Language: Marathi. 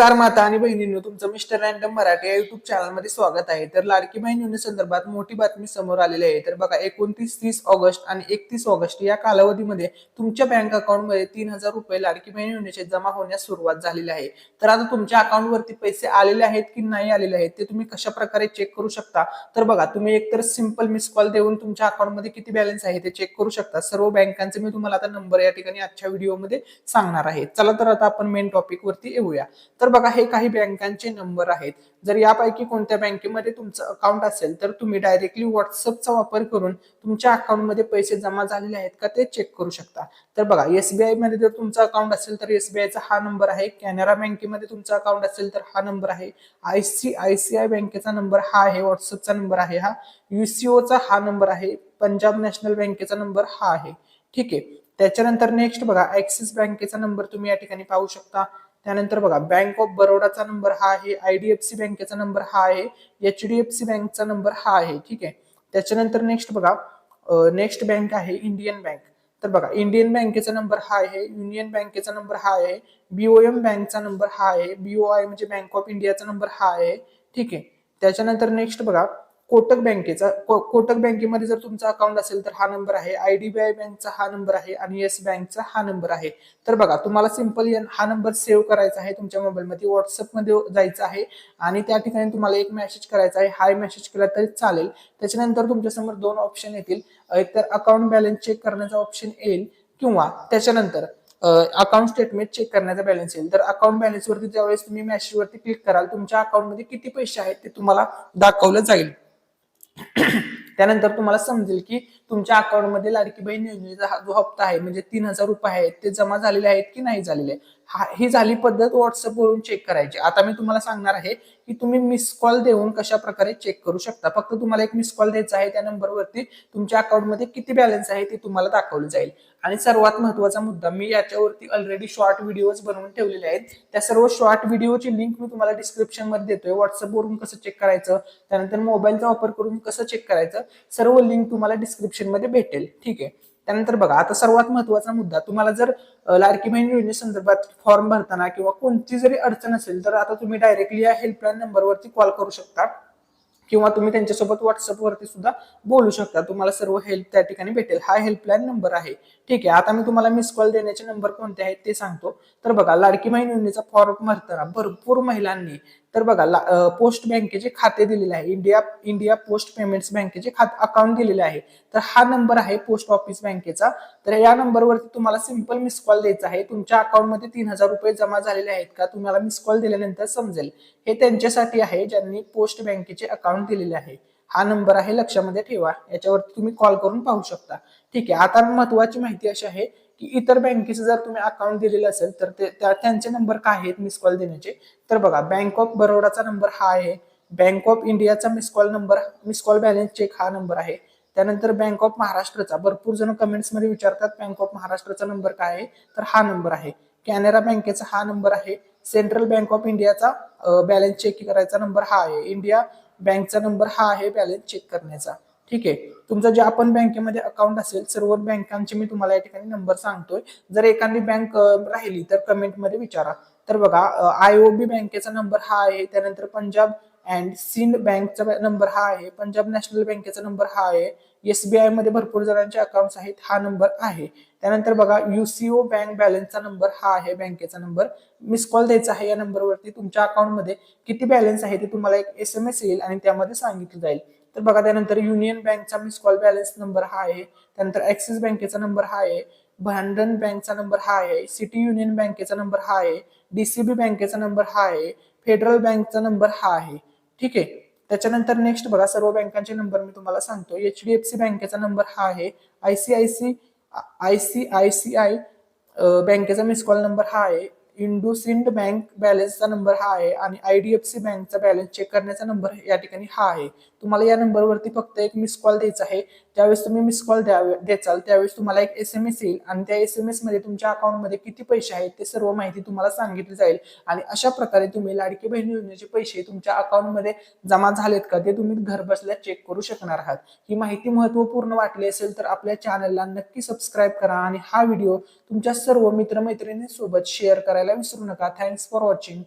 नमस्कार माता आणि बहिणींनो तुमचं मिस्टर रँडम मराठी या युट्यूब चॅनलमध्ये स्वागत आहे. तर लाडकी बहिणी संदर्भात मोठी बातमी समोर आलेली आहे. तर बघा एकोणतीस तीस ऑगस्ट आणि एकतीस ऑगस्ट या कालावधीमध्ये तुमच्या बँक अकाउंटमध्ये तीन हजार रुपये लाडकी बहिणी योजनेचे जमा होण्यास सुरुवात झालेली आहे. तर आता तुमच्या अकाउंटवरती पैसे आलेले आहेत की नाही आलेले आहेत ते तुम्ही कशा प्रकारे चेक करू शकता? तर बघा तुम्ही एकतर सिंपल मिस कॉल देऊन तुमच्या अकाउंटमध्ये किती बॅलन्स आहे ते चेक करू शकता. सर्व बँकांचे मी तुम्हाला आता नंबर या ठिकाणी आजच्या व्हिडिओमध्ये सांगणार आहे. चला तर आता आपण मेन टॉपिक वरती येऊया. तर बघा हे काही बँकांचे नंबर आहेत. जर यापैकी कोणत्या बँकेमध्ये तुमचं अकाउंट असेल तर तुम्ही डायरेक्टली व्हॉट्सअपचा वापर करून तुमच्या अकाउंटमध्ये पैसे जमा झालेले आहेत का ते चेक करू शकता. तर बघा एसबीआयमध्ये जर तुमचं अकाउंट असेल तर एसबीआयचा हा नंबर आहे. कॅनरा बँकेमध्ये तुमचा अकाउंट असेल तर हा नंबर आहे. I C I C I बँकेचा नंबर हा आहे व्हॉट्सअपचा नंबर आहे हा. युसीओचा हा नंबर आहे. पंजाब नॅशनल बँकेचा नंबर हा आहे. ठीक आहे. त्याच्यानंतर नेक्स्ट बघा ऍक्सिस बँकेचा नंबर तुम्ही या ठिकाणी पाहू शकता. त्यानंतर बघा बँक ऑफ बरोडाचा नंबर हा आहे आयडीएफसी बँकेचा नंबर हा आहे एच डी एफ सी बँकचा नंबर हा आहे ठीक आहे? त्याच्यानंतर नेक्स्ट बघा नेक्स्ट बँक आहे इंडियन बँक तर बघा इंडियन बँकेचा नंबर हा आहे युनियन बँकेचा नंबर हा आहे बीओएम बँकचा नंबर हा आहे बीओआय म्हणजे बँक ऑफ इंडियाचा नंबर हा आहे ठीक आहे? त्याच्यानंतर नेक्स्ट बघा कोटक बँकेचा को- कोटक बँकेमध्ये जर तुमचा अकाउंट असेल तर हा नंबर आहे. आयडीबीआय बँकचा हा नंबर आहे आणि येस बँकचा हा नंबर आहे. तर बघा तुम्हाला सिंपल हा नंबर सेव्ह करायचा आहे तुमच्या मोबाईलमध्ये व्हॉट्सअपमध्ये जायचं आहे आणि त्या ठिकाणी तुम्हाला एक मेसेज करायचा आहे. हाय मेसेज केला तरी चालेल. त्याच्यानंतर तुमच्यासमोर दोन ऑप्शन येतील. एक तर अकाउंट बॅलन्स चेक करण्याचा ऑप्शन येईल किंवा त्याच्यानंतर अकाउंट स्टेटमेंट चेक करण्याचा बॅलन्स येईल. तर अकाउंट बॅलन्सवरती ज्यावेळेस तुम्ही मेसेजवरती क्लिक कराल तुमच्या अकाउंटमध्ये किती पैसे आहेत ते तुम्हाला दाखवलं जाईल. त्यानंतर तुम्हाला समजेल की तुमच्या अकाउंटमध्ये लाडकी बहीण योजनेचा हा जो हप्ता आहे म्हणजे तीन हजार रुपये आहेत ते जमा झालेले आहेत की नाही झालेले हा ही झाली पद्धत व्हॉट्सअपवरून चेक करायची. आता मी तुम्हाला सांगणार आहे की तुम्ही मिस कॉल देऊन कशा प्रकारे चेक करू शकता. फक्त तुम्हाला एक मिस कॉल द्यायचा आहे त्या नंबरवरती तुमच्या अकाउंटमध्ये किती बॅलन्स आहे ते तुम्हाला दाखवलं जाईल. आणि सर्वात महत्त्वाचा मुद्दा मी याच्यावरती ऑलरेडी शॉर्ट व्हिडिओज बनवून ठेवलेले आहेत. त्या सर्व शॉर्ट व्हिडिओची लिंक मी तुम्हाला डिस्क्रिप्शनमध्ये देतोय. व्हॉट्सअपवरून कसं चेक करायचं त्यानंतर मोबाईलचा वापर करून कसं चेक करायचं सर्व लिंक तुम्हाला डिस्क्रिप्शनमध्ये भेटेल. ठीक आहे? त्यानंतर बघा आता सर्वात महत्त्वाचा मुद्दा तुम्हाला जर लाडकी बहीण योजनेसंदर्भात फॉर्म भरताना किंवा कोणती जरी अडचण असेल तर आता तुम्ही डायरेक्टली या हेल्पलाईन नंबरवरती कॉल करू शकता. किंवा तुम्ही त्यांच्यासोबत व्हॉट्सअपवरती सुद्धा बोलू शकता. तुम्हाला सर्व हेल्प त्या ठिकाणी भेटेल. हा हेल्पलाईन नंबर आहे. ठीक आहे आता मी तुम्हाला मिस कॉल देण्याचे नंबर कोणते आहेत ते सांगतो. तर बघा लाडकी बहीण योजनेचा फॉर्म भरताना भरपूर महिलांनी तर बघा पोस्ट बँकेचे खाते दिलेले आहे. इंडिया इंडिया पोस्ट पेमेंट्स बँकेचे खात अकाउंट दिलेले आहे. तर हा नंबर आहे पोस्ट ऑफिस बँकेचा. तर या नंबरवरती तुम्हाला सिंपल मिस कॉल द्यायचा आहे. तुमच्या अकाउंटमध्ये तीन हजार रुपये जमा झालेले आहेत का? तुम्हाला मिस कॉल दिल्यानंतर समजेल. हे त्यांच्यासाठी आहे ज्यांनी पोस्ट बँकेचे अकाउंट दिलेले आहे. हा नंबर आहे लक्षामध्ये ठेवा. याच्यावरती तुम्ही कॉल करून पाहू शकता. ठीक आहे. आता महत्वाची माहिती अशी आहे की इतर बँकेचं जर तुम्ही अकाउंट दिलेलं असेल तर ते त्या- त्यांचे नंबर काय आहेत मिस कॉल देण्याचे? तर बघा बँक ऑफ बरोडाचा नंबर हा आहे. बँक ऑफ इंडियाचा miss call number miss call balance check हा नंबर आहे. त्यानंतर बँक ऑफ महाराष्ट्रचा भरपूर जण कमेंट्समध्ये विचारतात बँक ऑफ महाराष्ट्राचा नंबर काय आहे? तर हा नंबर आहे. कॅनरा बँकेचा हा नंबर आहे. सेंट्रल बँक ऑफ इंडियाचा बॅलन्स चेक करायचा नंबर हा आहे. इंडिया बँकचा नंबर हा आहे बॅलन्स चेक करण्याचा. ठीक आहे. तुमचं जे आपण बँकेमध्ये अकाउंट असेल सर्व बँकांचे मी तुम्हाला या ठिकाणी नंबर सांगतोय. जर एखादी बँक राहिली तर कमेंटमध्ये विचारा. तर बघा आयओबी बँकेचा नंबर हा आहे त्यानंतर पंजाब अँड सिंध बँकचा नंबर हा आहे पंजाब नॅशनल बँकेचा नंबर हा आहे. एसबीआयमध्ये भरपूर जणांचे अकाउंट आहेत हा नंबर आहे. त्यानंतर बघा युसीओ बँक बॅलन्सचा नंबर हा आहे बँकेचा नंबर मिस कॉल द्यायचा आहे या नंबरवरती तुमच्या अकाउंटमध्ये किती बॅलन्स आहे ते तुम्हाला एक एस एम एस येईल आणि त्यामध्ये सांगितलं जाईल. तर बघा त्यानंतर युनियन बँकचा मिस कॉल बॅलन्स नंबर हा आहे त्यानंतर ऍक्सिस बँकेचा नंबर हा आहे भांडन बँकचा नंबर हा आहे सिटी युनियन बँकेचा नंबर हा आहे डीसीबी बँकेचा नंबर हा आहे फेडरल बँकचा नंबर हा आहे ठीक आहे त्याच्यानंतर नेक्स्ट बघा सर्व बँकांचे नंबर मी तुम्हाला सांगतो एच डी एफ सी बँकेचा नंबर हा आहे I C I C I C I C I बँकेचा मिस कॉल नंबर हा आहे इंडोसिंड बँक बॅलन्सचा नंबर हा आहे आणि आय डी एफ सी बँकचा बॅलन्स चेक करण्याचा नंबर या ठिकाणी हा आहे तुम्हाला या नंबरवरती फक्त एक मिस कॉल द्यायचा आहे. ज्यावेळेस तुम्ही मिस कॉल द्यावे द्याचाल त्यावेळेस तुम्हाला एक एस एम एस येईल आणि त्या एस एम एसमध्ये तुमच्या अकाउंटमध्ये किती पैसे आहेत ते सर्व माहिती तुम्हाला सांगितली जाईल. आणि अशा प्रकारे तुम्ही लाडकी बहीण योजनेचे पैसे तुमच्या अकाउंटमध्ये जमा झालेत का ते तुम्ही घर बसल्या चेक करू शकणार आहात. ही माहिती महत्त्वपूर्ण वाटली असेल तर आपल्या चॅनलला नक्की सबस्क्राईब करा आणि हा व्हिडिओ तुमच्या सर्व मित्रमैत्रिणींसोबत शेअर करायला विसरू नका. Thanks for watching